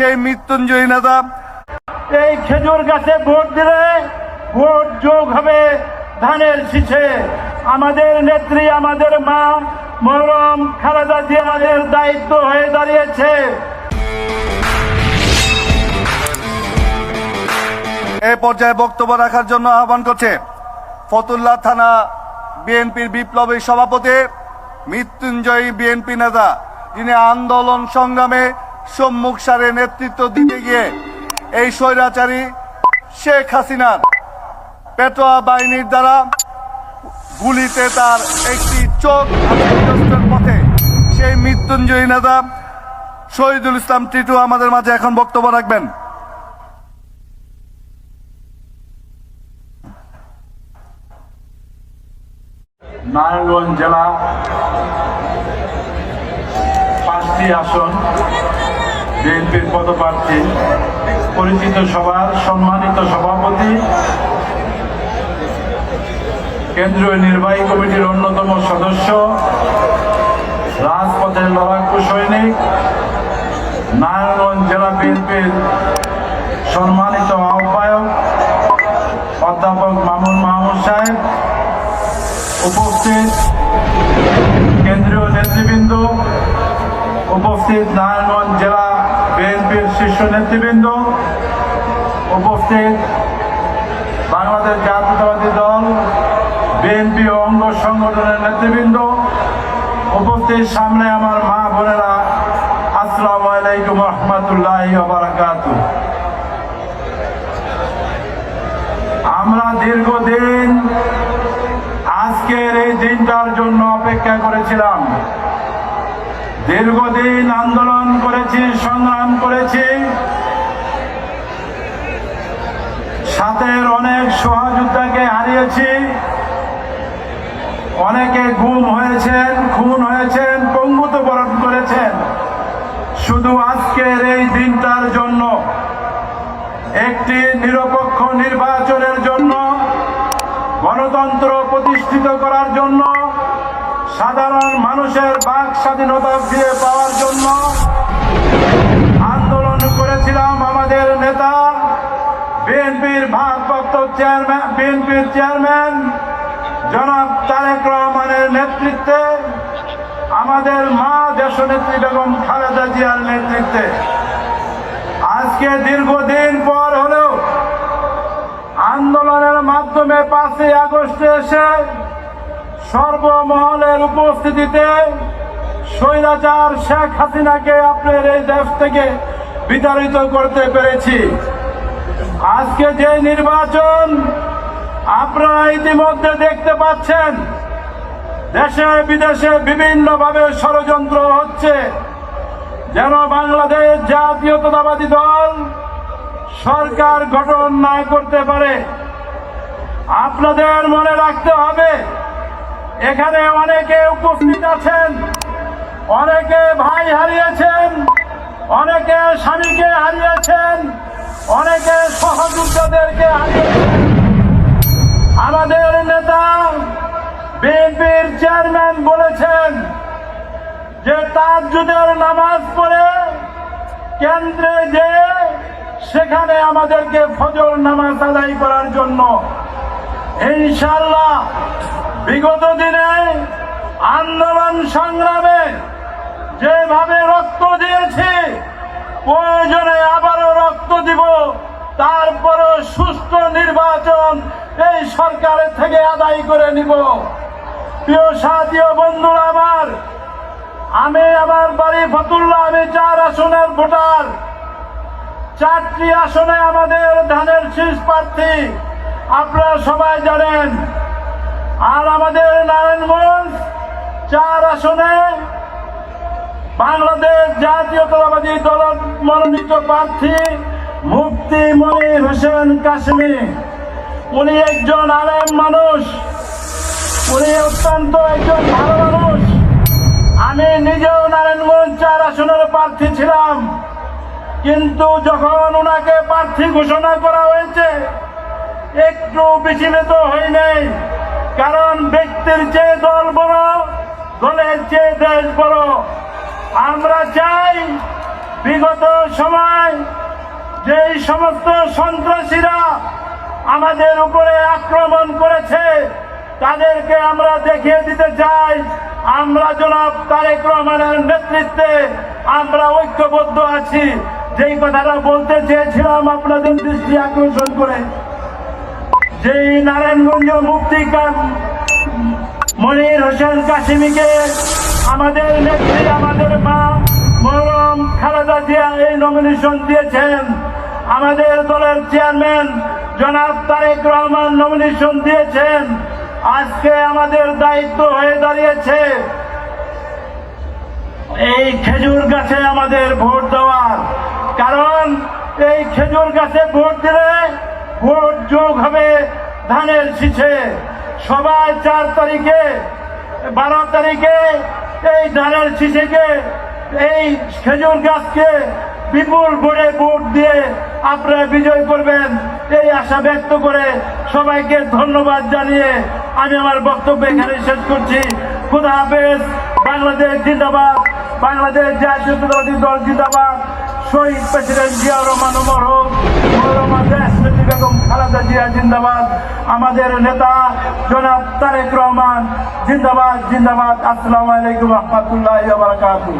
সেই মৃত্যুঞ্জয়ী নেতা। এই খেজুর গাছে ভোট দিলে ভোট যোগ হবে ধানের শীষে। আমাদের নেত্রী আমাদের মা মরম খালেদা জিয়া আমাদের দায়িত্ব হয়ে দাঁড়িয়েছে। এ পর্যায়ে বক্তব্য রাখার জন্য আহ্বান করছে ফতুল্লা থানা বিএনপির বিপ্লবী সভাপতি মৃত্যুঞ্জয়ী বিএনপি নেতা। যিনি আন্দোলন সংগ্রামে সম্মুখ সারে নেতৃত্ব দিতে গিয়ে এই স্বৈরাচারী শেখ হাসিনার পেটোয়া বাহিনীর দ্বারা গুলিতে তার একটি চোখ পথে সেই মৃত্যুঞ্জয়ী নেতা শহীদুল ইসলাম টিটু আমাদের মাঝে এখন বক্তব্য রাখবেন। নারায়ণগঞ্জ জেলা পাঁচটি আসন বিএনপির পদপ্রার্থী, পরিচিত সভার সম্মানিত সভাপতি, কেন্দ্রীয় নির্বাহী কমিটির অন্যতম সদস্য, রাজপথের লড়াকু সৈনিক, নারায়ণগঞ্জ জেলা বিএনপির সম্মানিত আহ্বায়ক, অধ্যাপক মামুন মাহমুদ সাহেব, উপস্থিত কেন্দ্রীয় নেতৃবৃন্দ, উপস্থিত নারায়ণগঞ্জ জেলা বিএনপির শীর্ষ নেতৃবৃন্দ উপস্থিত বাংলাদেশ জাতীয়তাবাদী দল, বিএনপি অঙ্গ সংগঠনের নেতৃবৃন্দ উপস্থিত সামনে আমার মা বোনেরা, আসসালামু আলাইকুম রহমতুল্লাহ বারাকাতু আমরা দীর্ঘদিন আজকের এই দিনটার জন্য অপেক্ষা করেছিলাম। দীর্ঘদিন আন্দোলন করেছি, সংগ্রাম করেছি। সাথের অনেক সহযোদ্ধাকে হারিয়েছি। অনেকে গুম হয়েছেন, খুন হয়েছেন পঙ্গুত বরণ করেছেন। শুধু আজকের এই দিনটার জন্য, একটি নিরপেক্ষ নির্বাচনের জন্য, গণতন্ত্র প্রতিষ্ঠিত করার জন্য সাধারণ মানুষের বাক স্বাধীনতা ফিরে পাওয়ার জন্য আন্দোলন করেছিলাম আমাদের নেতা, বিএনপির ভারপ্রাপ্ত চেয়ারম্যান, বিএনপির চেয়ারম্যান জনাব তারেক রহমানের নেতৃত্বে, আমাদের মা দেশনেত্রী বেগম খালেদা জিয়ার নেতৃত্বে। আজকে দীর্ঘদিন পর হলেও আন্দোলনের মাধ্যমে পাঁচই আগস্টে এসে সর্বমহলের উপস্থিতিতে স্বৈরাচার শেখ হাসিনাকে আপনার এই দেশ থেকে বিতাড়িত করতে পেরেছি। আজকে যে নির্বাচন আপনারা ইতিমধ্যে দেখতে পাচ্ছেন, দেশে বিদেশে বিভিন্নভাবে ষড়যন্ত্র হচ্ছে। যেন বাংলাদেশ জাতীয়তাবাদী দল সরকার গঠন না করতে পারে। আপনাদের মনে রাখতে হবে এখানে অনেকে উপস্থিত আছেন, অনেকে ভাই হারিয়েছেন, অনেকে স্বামীকে হারিয়েছেন, অনেকে সহযোদ্ধাদেরকে হারিয়েছেন। আমাদের নেতা বিএনপির চেয়ারম্যান বলেছেন যে তাজ্জুদের নামাজ পড়ে কেন্দ্রে যে সেখানে আমাদেরকে ফজর নামাজ আদায় করার জন্য। ইনশাল্লাহ বিগত দিনে আন্দোলন সংগ্রামে যেভাবে রক্ত দিয়েছি, প্রয়োজনে আবারও রক্ত দিব। তারপরও সুস্থ নির্বাচন এই সরকারের থেকে আদায় করে নিব। প্রিয় সাথী বন্ধুরা আমার, আমি আমার বাড়ি ফতুল্লাহ, আমি চার আসনের ভোটার। চারটি আসনে আমাদের ধানের শীষ প্রার্থী। আপনারা সবাই জানেন আর আমাদের নারায়ণগঞ্জ চার আসনে বাংলাদেশ জাতীয়তাবাদী দল মনোনীত প্রার্থী মুফতি মনির হোসেন কাশ্মীর উনি একজন আলেম মানুষ। উনি অত্যন্ত একজন ভালো মানুষ। আমি নিজেও নারায়ণগঞ্জ চার আসনের প্রার্থী ছিলাম। কিন্তু যখন ওনাকে প্রার্থী ঘোষণা করা হয়েছে, একটু বিচলিত হই নাই। কারণ ব্যক্তির চেয়ে দল বড়, দলের যে দেশ বড়, আমরা চাই বিগত সময় যেই সমস্ত সন্ত্রাসীরা আমাদের উপরে আক্রমণ করেছে, তাদেরকে আমরা দেখিয়ে দিতে চাই। আমরা জনাব তারেক রহমানের নেতৃত্বে আমরা ঐক্যবদ্ধ আছি। যেই কথাটা বলতে চেয়েছিলাম আপনাদের দৃষ্টি আকর্ষণ করে যেই নারায়ণগঞ্জ মুক্তি মনির হোসেন কাশিমিকে আমাদের নেত্রী, আমাদের মা, মরম খালেদা জিয়া এই নমিনেশন দিয়েছেন। আমাদের দলের চেয়ারম্যান জনাব তারেক রহমান নমিনেশন দিয়েছেন। আজকে আমাদের দায়িত্ব হয়ে দাঁড়িয়েছে এই খেজুর গাছে আমাদের ভোট দেওয়ার। কারণ এই খেজুর গাছে ভোট দিলে ভোট যোগ হবে ধানের শীষে। সবাই চার তারিখে, বারো তারিখে এই ধানের শীষেকে, এই খেজুর গাছকে বিপুল ভোটে ভোট দিয়ে আপনারা বিজয় করবেন এই আশা ব্যক্ত করে সবাইকে ধন্যবাদ জানিয়ে আমি আমার বক্তব্য এখানে শেষ করছি। খুদা হাফেজ, বাংলাদেশ জিন্দাবাদ, বাংলাদেশ জাতীয়তাবাদী দল জিন্দাবাদ। শহীদ প্রেসিডেন্ট জিয়া রহমান মরহম। বেগম খালেদা জিয়া জিন্দাবাদ। আমাদের নেতা জনাব তারেক রহমান জিন্দাবাদ জিন্দাবাদ। আসসালামু আলাইকুম রহমতুল্লাহ বারকাতুহ।